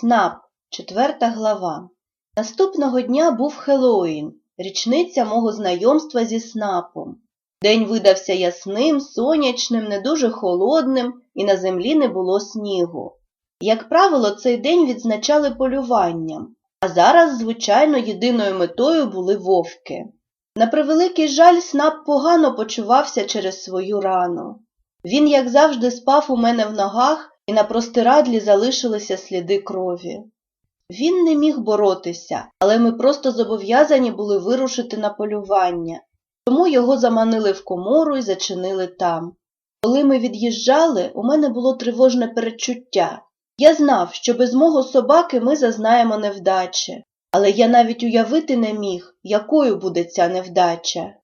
Снап, четверта глава. Наступного дня був Хеллоуін, річниця мого знайомства зі Снапом. День видався ясним, сонячним, не дуже холодним, і на землі не було снігу. Як правило, цей день відзначали полюванням, а зараз, звичайно, єдиною метою були вовки. На превеликий жаль, Снап погано почувався через свою рану. Він, як завжди, спав у мене в ногах, і на простирадлі залишилися сліди крові. Він не міг боротися, але ми просто зобов'язані були вирушити на полювання, тому його заманили в комору і зачинили там. Коли ми від'їжджали, у мене було тривожне передчуття. Я знав, що без мого собаки ми зазнаємо невдачі, але я навіть уявити не міг, якою буде ця невдача.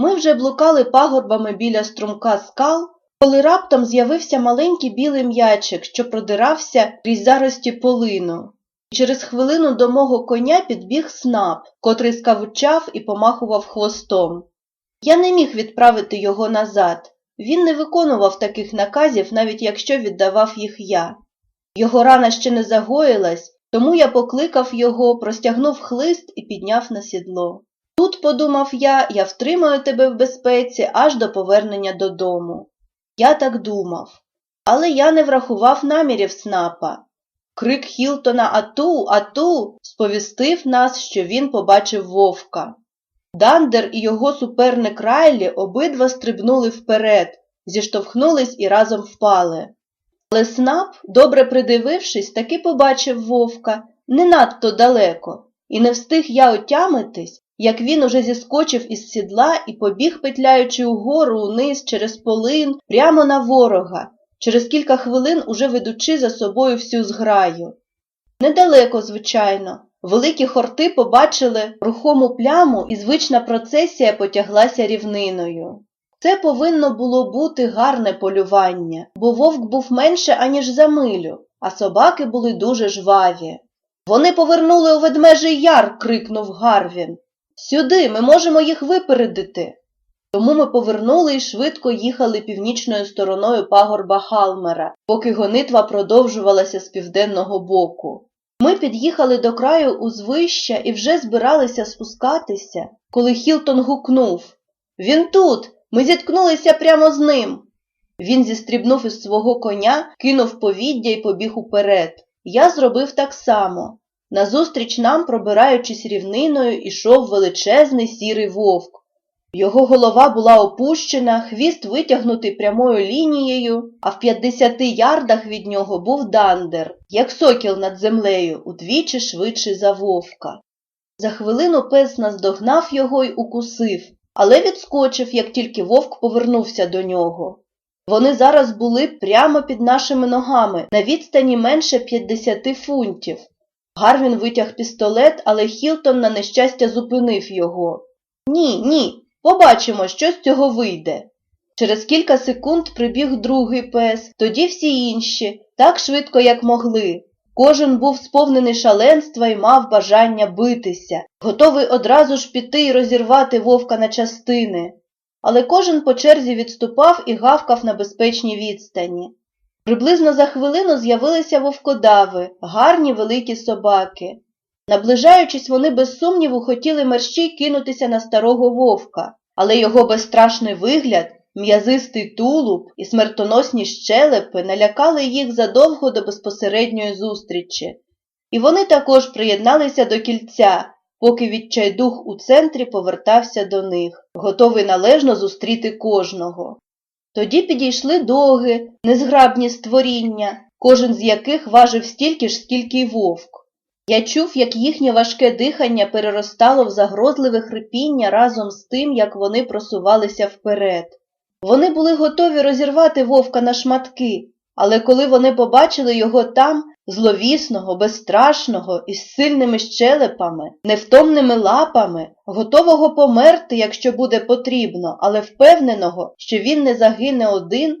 Ми вже блукали пагорбами біля струмка скал, коли раптом з'явився маленький білий м'ячик, що продирався крізь зарості полину. Через хвилину до мого коня підбіг снап, котрий скавучав і помахував хвостом. Я не міг відправити його назад. Він не виконував таких наказів, навіть якщо віддавав їх я. Його рана ще не загоїлась, тому я покликав його, простягнув хлист і підняв на сідло. Тут, подумав я, я втримаю тебе в безпеці аж до повернення додому. Я так думав. Але я не врахував намірів снапа. Крик Хілтона Ату, Ату сповістив нас, що він побачив вовка. Дандер і його суперник Райлі обидва стрибнули вперед, зіштовхнулись і разом впали. Але снап, добре придивившись, таки побачив вовка не надто далеко, і не встиг я отямитись, як він уже зіскочив із сідла і побіг, петляючи угору униз через полин, прямо на ворога, через кілька хвилин уже ведучи за собою всю зграю. Недалеко, звичайно, великі хорти побачили рухому пляму, і звична процесія потяглася рівниною. Це повинно було бути гарне полювання, бо вовк був менше, аніж за милю, а собаки були дуже жваві. Вони повернули у ведмежий яр, крикнув Гарвін. Сюди, ми можемо їх випередити. Тому ми повернули і швидко їхали північною стороною пагорба Халмера, поки гонитва продовжувалася з південного боку. Ми під'їхали до краю узвища і вже збиралися спускатися, коли Хілтон гукнув Він тут! Ми зіткнулися прямо з ним. Він зістрібнув із свого коня, кинув повіддя і побіг уперед. Я зробив так само. Назустріч нам, пробираючись рівниною, ішов величезний сірий вовк. Його голова була опущена, хвіст витягнутий прямою лінією, а в 50 ярдах від нього був дандер, як сокіл над землею, удвічі швидший за вовка. За хвилину пес наздогнав його й укусив, але відскочив, як тільки вовк повернувся до нього. Вони зараз були прямо під нашими ногами, на відстані менше 50 фунтів. Гарвін витяг пістолет, але Хілтон на нещастя зупинив його. Ні, ні, побачимо, що з цього вийде. Через кілька секунд прибіг другий пес, тоді всі інші, так швидко, як могли. Кожен був сповнений шаленства і мав бажання битися, готовий одразу ж піти і розірвати вовка на частини. Але кожен по черзі відступав і гавкав на безпечній відстані. Приблизно за хвилину з'явилися вовкодави, гарні великі собаки. Наближаючись, вони без сумніву хотіли мерщій кинутися на старого вовка, але його безстрашний вигляд, м'язистий тулуб і смертоносні щелепи налякали їх задовго до безпосередньої зустрічі, і вони також приєдналися до кільця, поки відчайдух у центрі повертався до них, готовий належно зустріти кожного. Тоді підійшли доги, незграбні створіння, кожен з яких важив стільки ж, скільки й вовк. Я чув, як їхнє важке дихання переростало в загрозливе хрипіння разом з тим, як вони просувалися вперед. Вони були готові розірвати вовка на шматки, але коли вони побачили його там, зловісного, безстрашного, із сильними щелепами, невтомними лапами, готового померти, якщо буде потрібно, але впевненого, що він не загине один.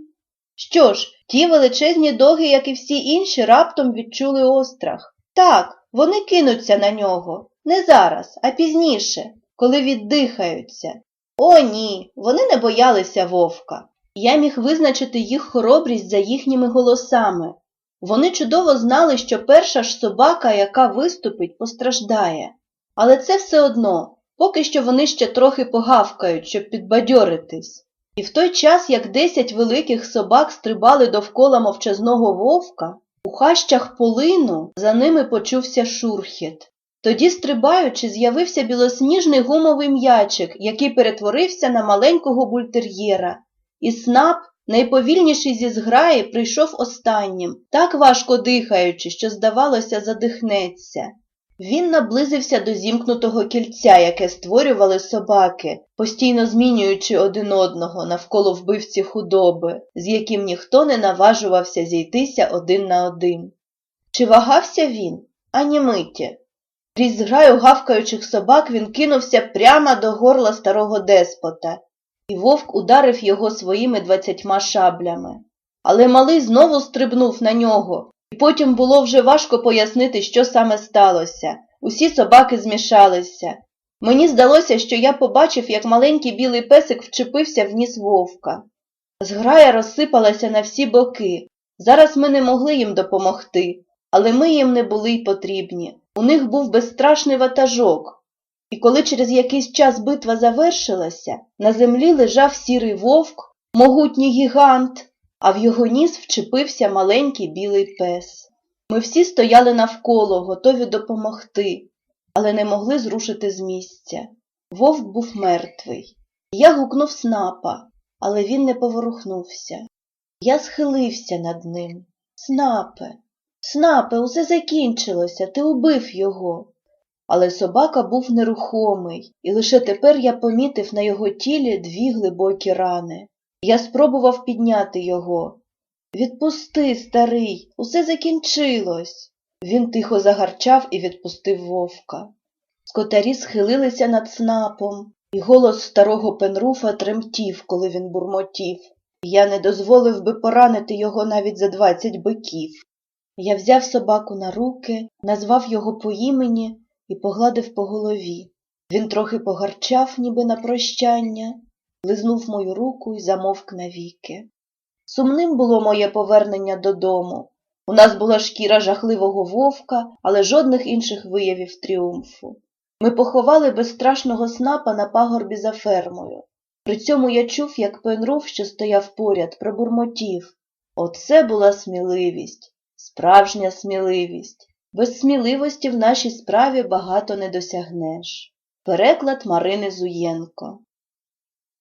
Що ж, ті величезні доги, як і всі інші, раптом відчули острах. Так, вони кинуться на нього, не зараз, а пізніше, коли віддихаються. О, ні, вони не боялися вовка. Я міг визначити їх хоробрість за їхніми голосами. Вони чудово знали, що перша ж собака, яка виступить, постраждає. Але це все одно, поки що вони ще трохи погавкають, щоб підбадьоритись. І в той час, як десять великих собак стрибали довкола мовчазного вовка, у хащах полину за ними почувся шурхіт. Тоді, стрибаючи, з'явився білосніжний гумовий м'ячик, який перетворився на маленького бультер'єра. І снап, найповільніший зі зграї, прийшов останнім, так важко дихаючи, що, здавалося, задихнеться. Він наблизився до зімкнутого кільця, яке створювали собаки, постійно змінюючи один одного навколо вбивці худоби, з яким ніхто не наважувався зійтися один на один. Чи вагався він? Ані миті. Крізь зграю гавкаючих собак він кинувся прямо до горла старого деспота, і вовк ударив його своїми двадцятьма шаблями. Але малий знову стрибнув на нього, і потім було вже важко пояснити, що саме сталося. Усі собаки змішалися. Мені здалося, що я побачив, як маленький білий песик вчепився в ніс вовка. Зграя розсипалася на всі боки. Зараз ми не могли їм допомогти, але ми їм не були й потрібні. У них був безстрашний ватажок. І коли через якийсь час битва завершилася, на землі лежав сірий вовк, могутній гігант, а в його ніс вчепився маленький білий пес. Ми всі стояли навколо, готові допомогти, але не могли зрушити з місця. Вовк був мертвий. Я гукнув снапа, але він не поворухнувся. Я схилився над ним. Снапе, снапе, усе закінчилося, ти убив його. Але собака був нерухомий, і лише тепер я помітив на його тілі дві глибокі рани. Я спробував підняти його. Відпусти, старий, усе закінчилось. Він тихо загарчав і відпустив вовка. Скотарі схилилися над снапом, і голос старого Пенруфа тремтів, коли він бурмотів. Я не дозволив би поранити його навіть за двадцять биків. Я взяв собаку на руки, назвав його по імені і погладив по голові. Він трохи погарчав, ніби на прощання, лизнув мою руку і замовк навіки. Сумним було моє повернення додому. У нас була шкіра жахливого вовка, але жодних інших виявів тріумфу. Ми поховали безстрашного снапа на пагорбі за фермою. При цьому я чув, як Пенруф, що стояв поряд, пробурмотів. Оце була сміливість, справжня сміливість. Без сміливості в нашій справі багато не досягнеш. Переклад Марини Зуєнко